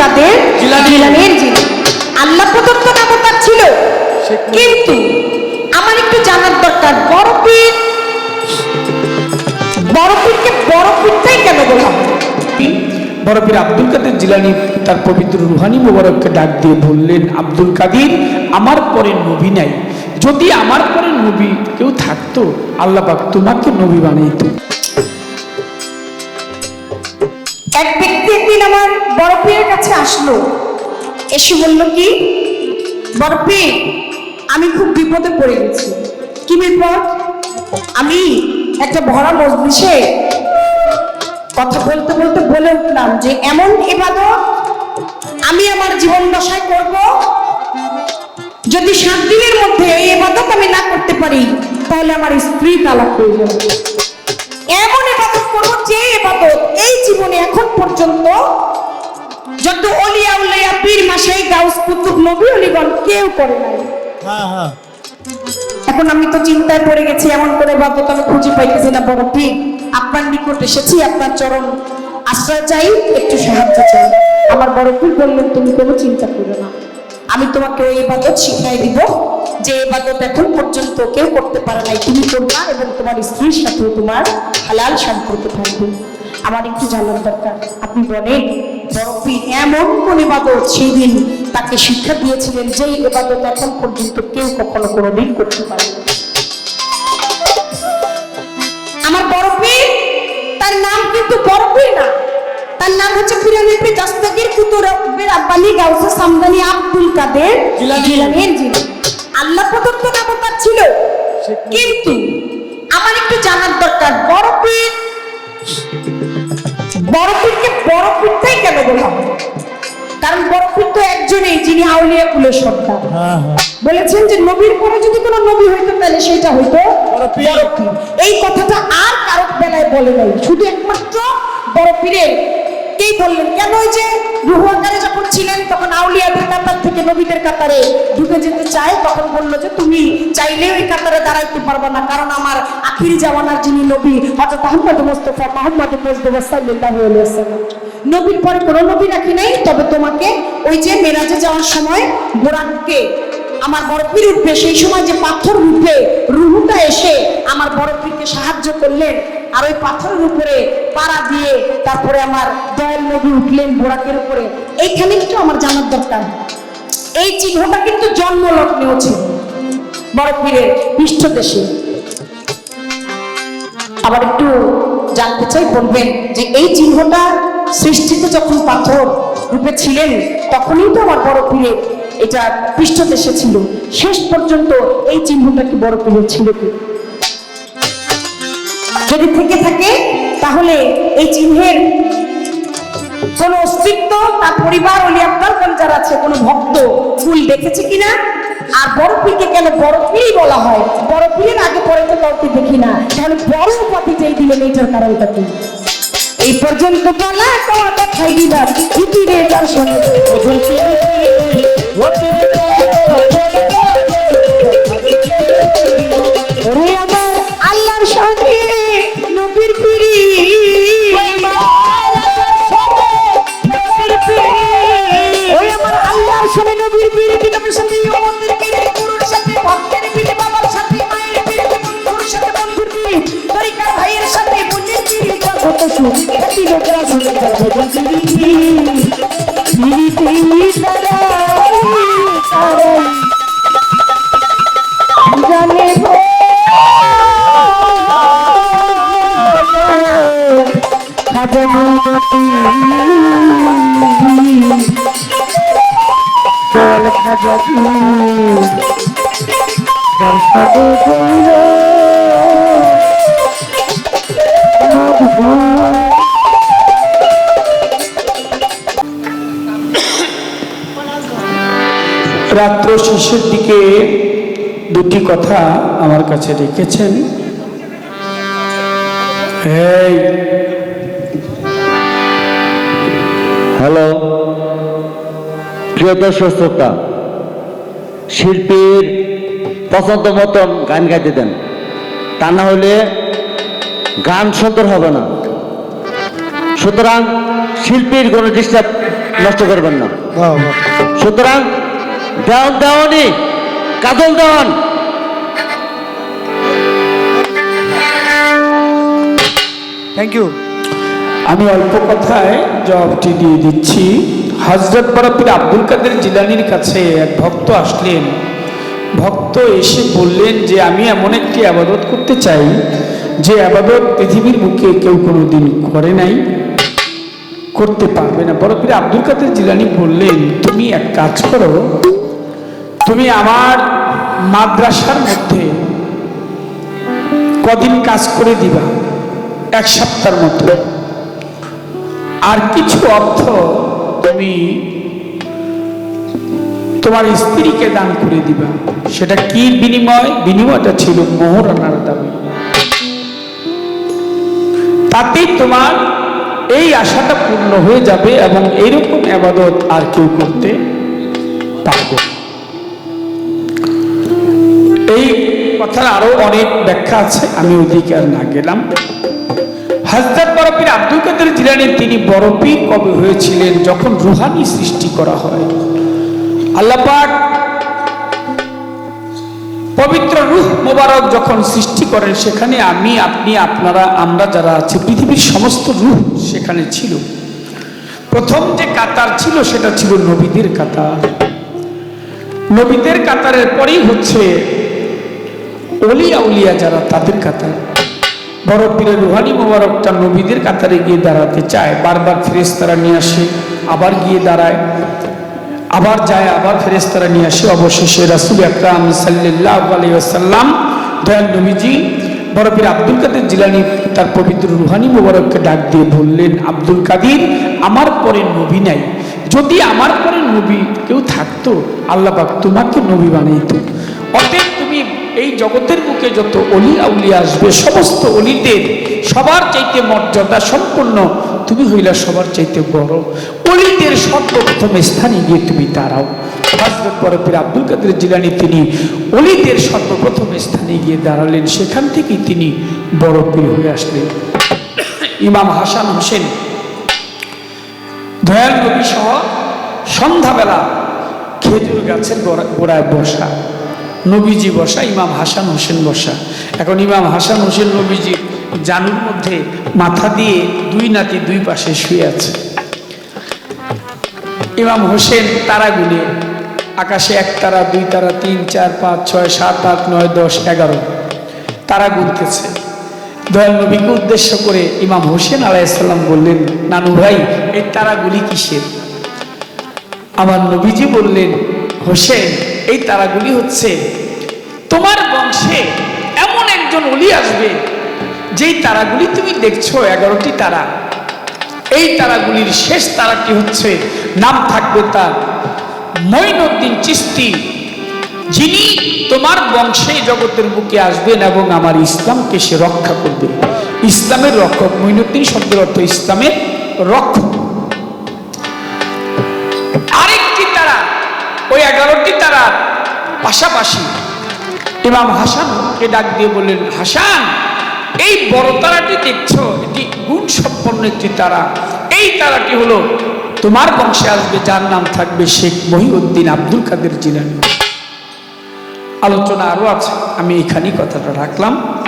কাদের জিলানী। জিলানের জিন আল্লাহ প্রদত্ত ছিল। কিন্তু আমার একটু জানার দরকার বড় পীর বড় পীরকে বড় পীরটাই কেন বলা আব্দুল কাদের জিলানি তার পবিত্র রুহানি মোবারককে ডাক দিয়ে বললেন আব্দুল কাদির আমার পরে নবী নাই। যদি আমার পরে নবী কেউ থাকতো আল্লাহ পাক তোমাকে নবী বানাইতো। এক ব্যক্তি একদিন আমার পীরের কাছে আসলো। এসে বলল, কি? পীর আমি খুব বিপদে পড়ে গেছি। কি বিপদ? আমি একটা ভরা মজলিসে কথা বলতে বলতে বলে উঠলাম যে, এমন ইবাদত আমি আমার জীবন দশায় করব যদি সাত দিনের মধ্যে এই ইবাদত আমি না করতে পারি, তাহলে আমার স্ত্রী তালাক হয়ে এমন ইবাদত করব যে ইবাদত এই জীবনে এখন পর্যন্ত যত অলিয়া উলিয়া পীর মাসাই গাউস কুতুব নবী অলিগণ কেউ করে নাই। এখন আমি তো চিন্তায় পড়ে গেছি এমন করে ইবাদত আমি খুঁজে পাইতেছি না বড় পীর। আপনার নিকট এসেছি আপনার চরণ আশ্রয় চাই একটু সাহায্য চাই। আমার বড় পীর বললেন তুমি কোনো চিন্তা করো না। আমি তোমাকে ওই ইবাদত শিখাই দিব যে ইবাদত এখন পর্যন্ত কেউ করতে পারে নাই। তুমি করবা এবং তোমার স্ত্রীর সাথেও তোমার হালাল সম্পর্ক থাকবে। আমার একটু জানার দরকার। আপনি বলেন পীর এমন কোন ইবাদত সেই দিন তাকে শিক্ষা দিয়েছিলেন যে ইবাদত এখন পর্যন্ত কেউ কখনো কোনোদিন করতে পারে আমার বড় তার নাম কিন্তু পীর না। তার নাম হচ্ছে পিরামিড পীর দস্তগীর কুতুর রব্বির আব্বালি গাউসে সামদানি আব্দুল কাদের জিলানী। জিলানের আল্লাহ প্রদত্ত নাম তার ছিল। কিন্তু আমার একটু জানার দরকার বড় একজনই যিনি আউলিয়া কুলের সর্দার বলেছেন যে নবীর পরে যদি কোনো নবী হইতো তাহলে সেটা হইতো পীর। পীর। এই কথাটা আর কারও বেলায় বলে নাই। শুধু একমাত্র বড় পীরের কেই বললেন? কেন ওই যে রুহু আকারে যখন ছিলেন তখন আউলিয়াদের কাতার থেকে নবীদের কাতারে ঢুকে যেতে চায় তখন বলল যে তুমি চাইলে ওই কাতারে দাঁড়াইতে পারবে না। কারণ আমার আখিরি জামানার যিনি নবী হযরত আহমদ মুস্তাফা মোহাম্মদ মুস্তাফা আলাইহি ওয়াসাল্লাম। নবীর পরে কোনো নবী রাখি নাই, তবে তোমাকে ওই যে মেরাজে যাওয়ার সময় বোরাককে, আমার বড় পীর উঠবে সেই সময় যে পাথর উঠবে রুহুটা এসে আমার বড় পীরকে সাহায্য করলেন, আর ওই পাথরের উপরে পাড়া দিয়ে তারপরে আমার দয়াল নবী উঠলেন বোরাকের উপরে। এইখানে কিন্তু আমার জানার দরকার। এই চিহ্নটা কিন্তু জন্ম লগ্নেও ছিল বড় পীরের পৃষ্ঠদেশে আবার একটু জানতে চাই বলবেন যে এই চিহ্নটা সৃষ্টিতে যখন পাথর রূপে ছিলেন, তখনই তো আমার বড় পীরে এটা পৃষ্ঠদেশে ছিল শেষ পর্যন্ত এই চিহ্নটা কি বড় পীরের ছিল কি? যদি থেকে থাকে, তাহলে এই চিহ্নের কোন অস্তিত্ব তার পরিবার অলি আব্দাল যারা আছে, কোনো ভক্ত ফুল দেখেছে কিনা? আর বড় পীরকে কেন বড় পীরই বলা হয়? বড় পীরের আগে পরে তো কাউকে দেখি না। তাহলে বড় উপাধি যেই দিলেন, এইটার কারণটা কি? এই পর্যন্ত বলা কথা দিলাম ইতিরে তার কত সুখ এটি লোকেরা শুনে যাবে পিড়ি পিড়ি তারাই তারাই জানে খাজাবি দর্শকে রাত্র শেষের দিকে দুটি কথা আমার কাছে রেখেছেন। হ্যালো, প্রিয় দর্শক শ্রোতা, শিল্পীর পছন্দ মতন গান গাইতে দেন। তা না হলে গান সুন্দর হবে না। সুতরাং শিল্পীর কোনো ডিস্টার্ব নষ্ট করবেন না। সুতরাং দেওয়ান দেওয়ানি কাজল দেওয়ান। থ্যাংক ইউ আমি অল্প কথায় জবাবটি দিয়ে দিচ্ছি। হজরত বরফির আব্দুল কাদের জিলানির কাছে এক ভক্ত আসলেন। ভক্ত এসে বললেন যে আমি এমন একটি আবাদত করতে চাই যে আবাদত পৃথিবীর বুকে কেউ কোনোদিন করে নাই, করতে পারবে না। বরফির আব্দুল কাদের জিলানি বললেন, তুমি এক কাজ করো, তুমি আমার মাদ্রাসার মধ্যে কদিন কাজ করে দিবা, এক সপ্তাহের মতো আর কিছু অর্থ তুমি তোমার স্ত্রীকে দান করে দিবা। সেটা কি বিনিময়? বিনিময়টা ছিল মোহরানার দাবি। তাতেই তোমার এই আশাটা পূর্ণ হয়ে যাবে এবং এইরকম আবাদত আর কেউ করতে পারবে এই কথার আরও অনেক ব্যাখ্যা আছে, আমি ওদিকে আর না গেলাম। হাজরত বরফির আব্দুল কাদের জিলানি তিনি বরফি কবে হয়েছিলেন, যখন রুহানি সৃষ্টি করা হয়। আল্লাপাক পবিত্র রুহ মোবারক যখন সৃষ্টি করেন, সেখানে আমি, আপনি, আপনারা, আমরা যারা আছি, পৃথিবীর সমস্ত রুহ সেখানে ছিল। প্রথম যে কাতার ছিল, সেটা ছিল নবীদের কাতার। নবীদের কাতারের পরেই হচ্ছে অলিয়া উলিয়া যারা, তাদের কাতার। বড় পীরের রুহানি মোবারকটা নবীদের কাতারে গিয়ে দাঁড়াতে চায়। বারবার ফেরেস্তারা নিয়ে আসে, আবার গিয়ে দাঁড়ায়। আবার যায়, আবার ফেরেস্তারা নিয়ে আসে। অবশেষে রাসুল আকরাম সাল্লাহ আলাইসাল্লাম দয়াল নবীজি, বড় পীর আব্দুল কাদের জিলানি, তার পবিত্র রুহানি মোবারককে ডাক দিয়ে বললেন, আব্দুল কাদির, আমার পরে নবী নাই। যদি আমার পরে নবী কেউ থাকতো, আল্লাহ পাক তোমাকে নবী বানাইতো। অতএব তুমি এই জগতের বুকে যত অলি আউলি আসবে, সমস্ত অলিদের সবার চাইতে মর্যাদা সম্পন্ন তুমি হইলা সবার চাইতে বড়। অলিদের সর্বপ্রথম স্থানে গিয়ে তুমি দাঁড়াও। হজরত বরফের আব্দুল কাদের জিলানি তিনি অলিদের সর্বপ্রথম স্থানে গিয়ে দাঁড়ালেন। সেখান থেকেই তিনি বড় পীর হয়ে আসলেন। ইমাম হাসান হোসেন দয়াল নবী সহ সন্ধ্যাবেলা খেজুর গাছের গোড়া- গোড়ায় বসা। নবীজি বসা, ইমাম হাসান হোসেন বসা। এখন ইমাম হাসান হোসেন নবীজি জানুর মধ্যে মাথা দিয়ে দুই নাতি দুই পাশে শুয়ে আছে। ইমাম হোসেন তারা গুলিয়ে আকাশে এক তারা, দুই তারা, তিন, চার, পাঁচ, ছয়, সাত, আট, নয়, দশ, এগারো। তারা গুনতেছে। দয়াল নবীকে উদ্দেশ্য করে ইমাম হোসেন আলাইসাল্লাম বললেন, নানু ভাই, এই তারাগুলি কিসের? আমার নবীজি বললেন, হোসেন, এই তারাগুলি হচ্ছে তোমার বংশে এমন একজন অলি আসবে যেই তারাগুলি তুমি দেখছ, এগারোটি তারা, এই তারাগুলির শেষ তারাটি হচ্ছে, নাম থাকবে তার, মঈনুদ্দিন চিস্তি যিনি তোমার বংশে জগতের বুকে আসবেন এবং আমার ইসলামকে সে রক্ষা করবে। ইসলামের রক্ষক, মঈনুদ্দিন শব্দের অর্থ ইসলামের রক্ষক। আরেকটি তারা, ওই এগারোটি তারার পাশাপাশি ইমাম হাসানকে ডাক দিয়ে বললেন, হাসান এই বড় তারাটি দেখছ, এটি গুণ সম্পন্ন একটি তারা। এই তারাটি হলো তোমার বংশে আসবে, যার নাম থাকবে শেখ মহিউদ্দিন আব্দুল কাদের জিলানি। আলোচনা আরও আছে, আমি এখানেই কথাটা রাখলাম।